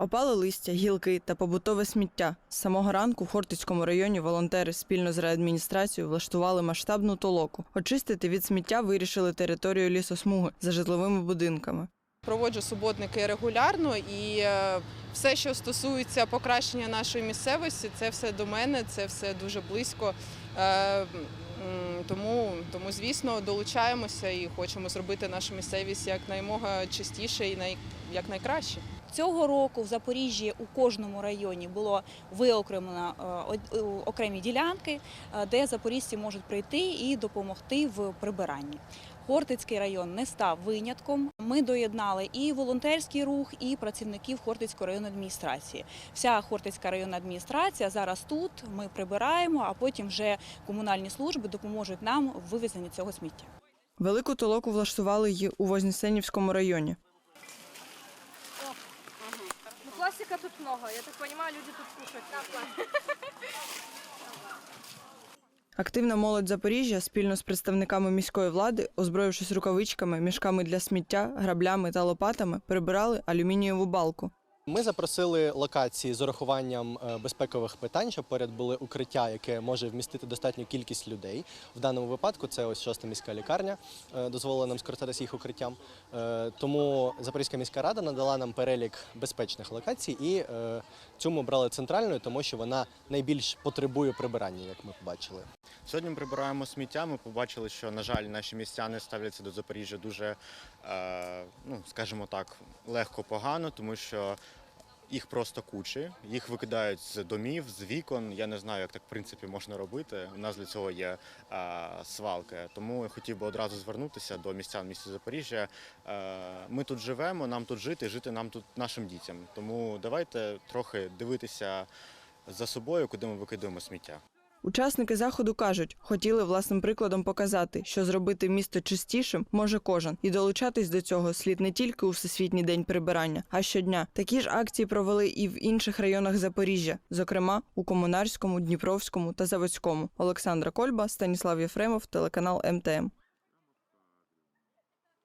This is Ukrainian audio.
Опали листя, гілки та побутове сміття. З самого ранку в Хортицькому районі волонтери спільно з реадміністрацією влаштували масштабну толоку. Очистити від сміття вирішили територію лісосмуги за житловими будинками. Проводжу суботники регулярно і е, все, що стосується покращення нашої місцевості, це все до мене, це все дуже близько. Е, Тому, тому звісно, долучаємося і хочемо зробити нашу місцевість якнаймога чистіше і най, якнайкраще. Цього року в Запоріжжі у кожному районі було виокремлено е, окремі ділянки, е, де запоріжці можуть прийти і допомогти в прибиранні. Хортицький район не став винятком. Ми доєднали і волонтерський рух, і працівників Хортицької районної адміністрації. Вся Хортицька районна адміністрація зараз тут. Ми прибираємо, а потім вже комунальні служби допоможуть нам в вивезенні цього сміття. Велику толоку влаштували й у Вознесенівському районі. Ну, пластика тут много. Я так понимаю, люди тут кушают. Активна молодь Запоріжжя спільно з представниками міської влади, озброївшись рукавичками, мішками для сміття, граблями та лопатами, прибирали алюмінієву балку. Ми запросили локації з урахуванням е, безпекових питань, щоб поряд були укриття, яке може вмістити достатню кількість людей. В даному випадку це ось шоста міська лікарня, е, дозволила нам скористатися їх укриттям. Е, Тому Запорізька міська рада надала нам перелік безпечних локацій, і цю ми обрали центральною, тому що вона найбільш потребує прибирання, як ми побачили. Сьогодні ми прибираємо сміття. Ми побачили, що, на жаль, наші містяни ставляться до Запоріжжя дуже, ну, скажімо так, легко погано, тому що їх просто кучі, їх викидають з домів, з вікон. Я не знаю, як так в принципі можна робити. У нас для цього є е, свалки. Тому я хотів би одразу звернутися до містян міста Запоріжжя. Е, ми тут живемо, нам тут жити, жити нам тут нашим дітям. Тому давайте трохи дивитися за собою, куди ми викидуємо сміття. Учасники заходу кажуть, хотіли власним прикладом показати, що зробити місто чистішим може кожен, і долучатись до цього слід не тільки у всесвітній день прибирання, а щодня. Такі ж акції провели і в інших районах Запоріжжя, зокрема у Комунарському, Дніпровському та Заводському. Олександра Кольба, Станіслав Єфремов, телеканал МТМ.